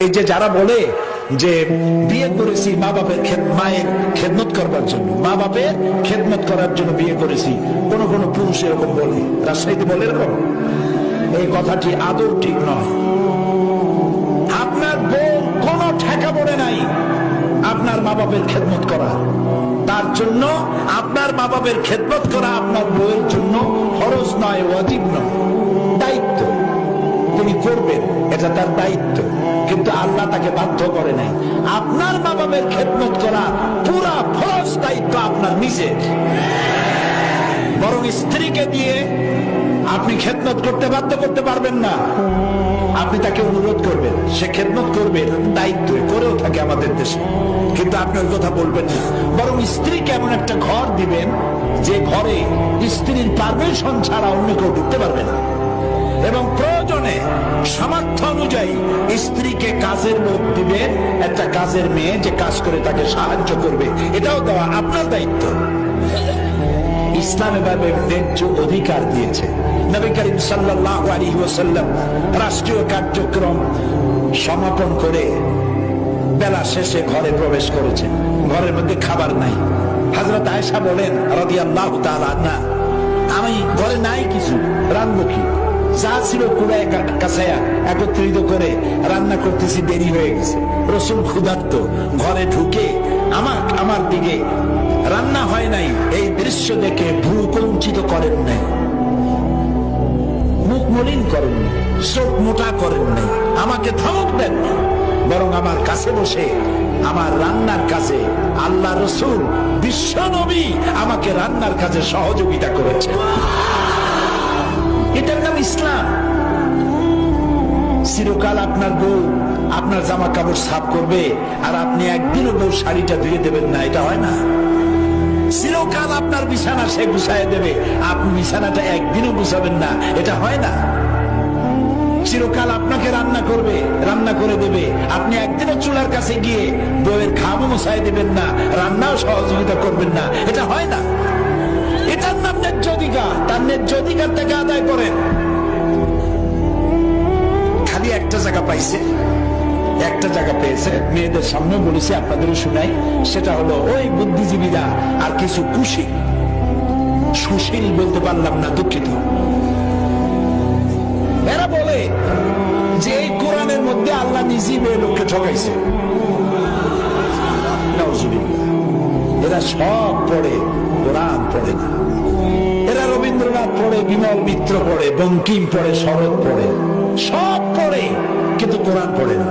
এই যে যারা বলে যে বিয়ে করেছি মা বাপের মায়ের খেদমত করবার জন্য, মা বাপের খেদমত করার জন্য বিয়ে করেছি, কোন কোন পুরুষ এরকম বলে, রাজশাহীতে বলে এরকম? এই কথাটি আদৌ ঠিক নয়। আপনার বউ কোনো ঠেকা পড়ে নাই আপনার মা বাপের খেদমত করা। তার জন্য আপনার মা বাপের খেদমত করা আপনার বউয়ের জন্য ফরজ নয়, ওয়াজিব নয়। দায়িত্ব। তিনি করবেন, এটা তার দায়িত্ব। কিন্তু আল্লাহ তাকে বাধ্য করে নাই। আপনার মা বাবার খেদমত করা পুরা ফরজ দায়িত্ব আপনার নিজের বরং স্ত্রীকে দিয়ে আপনি খেদমত করতে বাধ্য করতে পারবেন না। আপনি তাকে অনুরোধ করবেন, সে খেদমত করবে, দায়িত্ব করেও থাকে আমাদের দেশে। কিন্তু আপনি ওই কথা বলবেন না। বরং স্ত্রীকে এমন একটা ঘর দিবেন, যে ঘরে স্ত্রীর পারমিশন ছাড়া অন্য কেউ ঢুকতে পারবে না। এবং প্রয়োজনে সামর্থ্য অনুযায়ী স্ত্রীকে কাজের লোক দিবেন একটা কাজের মেয়ে যে কাজ করে তাকে সাহায্য করবে। এটাও দেওয়া আপনার দায়িত্ব। ইসলাম এভাবে ন্যায্য অধিকার দিয়েছে। নবী করিম সাল্লাল্লাহু আলাইহি ওয়াসাল্লাম রাষ্ট্রীয় কার্যক্রম সমাপন করে বেলা শেষে ঘরে প্রবেশ করেছে ঘরের মধ্যে খাবার নাই। হযরত আয়েশা বলেন, রাদিয়াল্লাহু তাআলা আনহা, আমি ঘরে নাই কিছু রান্না কি? যা ছিল কাছায়া একত্রিত করে রান্না করতেছি, দেরি হয়ে গেছে রসুল ক্ষুধার্ত, ঘরে ঢুকে আমার আমার দিকে রান্না হয় নাই, এই দৃশ্য দেখে ভ্রু কঞ্চিত করেন নাই মুখ মলিন করেন নাই, চোখ মোটা করেন নাই, আমাকে ধমক দেন না। বরং আমার কাছে বসে, আমার রান্নার কাজে আল্লাহ রসুল, বিশ্ব নবী আমাকে রান্নার কাজে সহযোগিতা করেছে এটার নাম ইসলাম। চিরকাল আপনার বউ আপনার জামা কাপড় সাফ করবে আর আপনি একদিনও বউ শাড়িটা ধুয়ে দেবেন না, এটা হয় না। চিরকাল আপনার বিছানা সে গুছায় দেবে, আপনি বিছানাটা একদিনও গুছাবেন না, এটা হয় না। চিরকাল আপনাকে রান্না করবে, রান্না করে দেবে। আপনি একদিনও চুলার কাছে গিয়ে বউয়ের খামও মশাই দেবেন না, রান্নাও সহযোগিতা করবেন না, এটা হয় না। অধিকার তার ন্যায্য অধিকার থেকে আদায় করেন। খালি একটা জায়গা পাইছে, একটা জায়গা পেয়েছে, মেয়েদের সামনে বলেছি, আপনাদেরও শুনাই, সেটা হলো ওই বুদ্ধিজীবীরা আর কিছু কুশি সুশীল বলতে পারলাম না, দুঃখিত। এরা বলে যে এই কোরআনের মধ্যে আল্লাহ নিজেই মেয়ে লোককে ঠকাইছে। এরা সব পড়ে, কোরআন পড়ে না। বিমল মিত্র পড়ে, বঙ্কিম পড়ে, শরৎ পড়ে, সব পড়ে, কিন্তু কোরআন পড়ে না।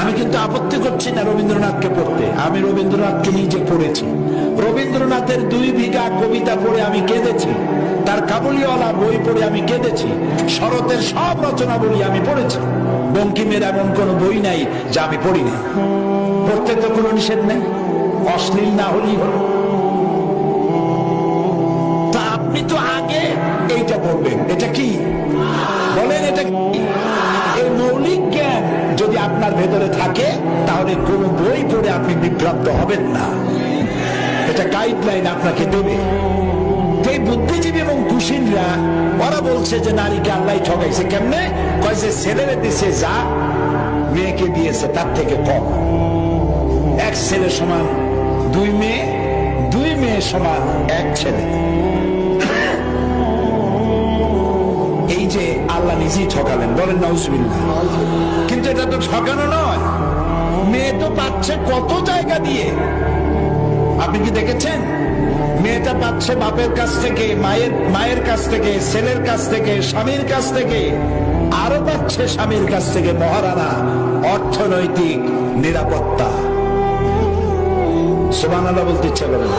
আমি কিন্তু আপত্তি করছি না রবীন্দ্রনাথকে পড়তে। আমি রবীন্দ্রনাথকে নিজে পড়েছি। রবীন্দ্রনাথের দুই বিঘা কবিতা পড়ে আমি কেঁদেছি। তার কাবুলিওয়ালা বই পড়ে আমি কেঁদেছি। শরতের সব রচনা বলি আমি পড়েছি। বঙ্কিমের এমন কোন বই নাই যা আমি পড়িনি। পড়তে তো কোনো নিষেধ নেই। অশ্লীল না হলেই হলো। আপনার ভেতরে থাকে, তাহলে কোন বই পড়ে আপনি বিভ্রান্ত হবেন না। এটা গাইডলাইন আপনাকে দেবে। এই বুদ্ধিজীবী এবং কুশীলরা, ওরা বলছে যে নারীকে আল্লাহ ঠকাইছে কেমনে? কয় যে দিছে যা, মেয়েকে দিয়েছে তার থেকে কম। এক ছেলে সমান দুই মেয়ে দুই মেয়ে সমান এক ছেলে। যে আল্লাহ নিজেই ঠকালেন, বলেন নাউজবিল্লাহ। কিন্তু এটা তো ঠকানো নয়। মেয়ে তো পাচ্ছে কত জায়গা দিয়ে। আপনি কি দেখেছেন? মেয়েটা পাচ্ছে বাপের কাছ থেকে, মায়ের মায়ের কাছ থেকে, ছেলের কাছ থেকে, স্বামীর কাছ থেকে, আরও পাচ্ছে স্বামীর কাছ থেকে মহারানা অর্থনৈতিক নিরাপত্তা। সুবান বলতে ইচ্ছে করেন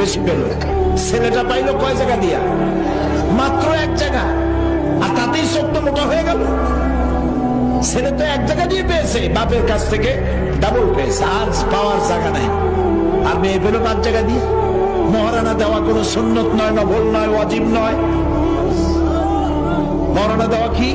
বেশি পেল। ছেলেটা পাইলো কয় জায়গা দিয়া? মাত্র এক জায়গা। আর তাতেই শক্ত মোটা হয়ে গেল। ছেলে তো এক জায়গা দিয়ে পেয়েছে, বাপের কাছ থেকে ডাবল পেয়েছে, আজ পাওয়ার জায়গা নাই। আর মেয়ে পেল পাঁচ জায়গা দিয়ে। মহারানা দেওয়া কোনো সুন্নত নয়, নভল নয় অজিব নয়। মহারানা দেওয়া কি?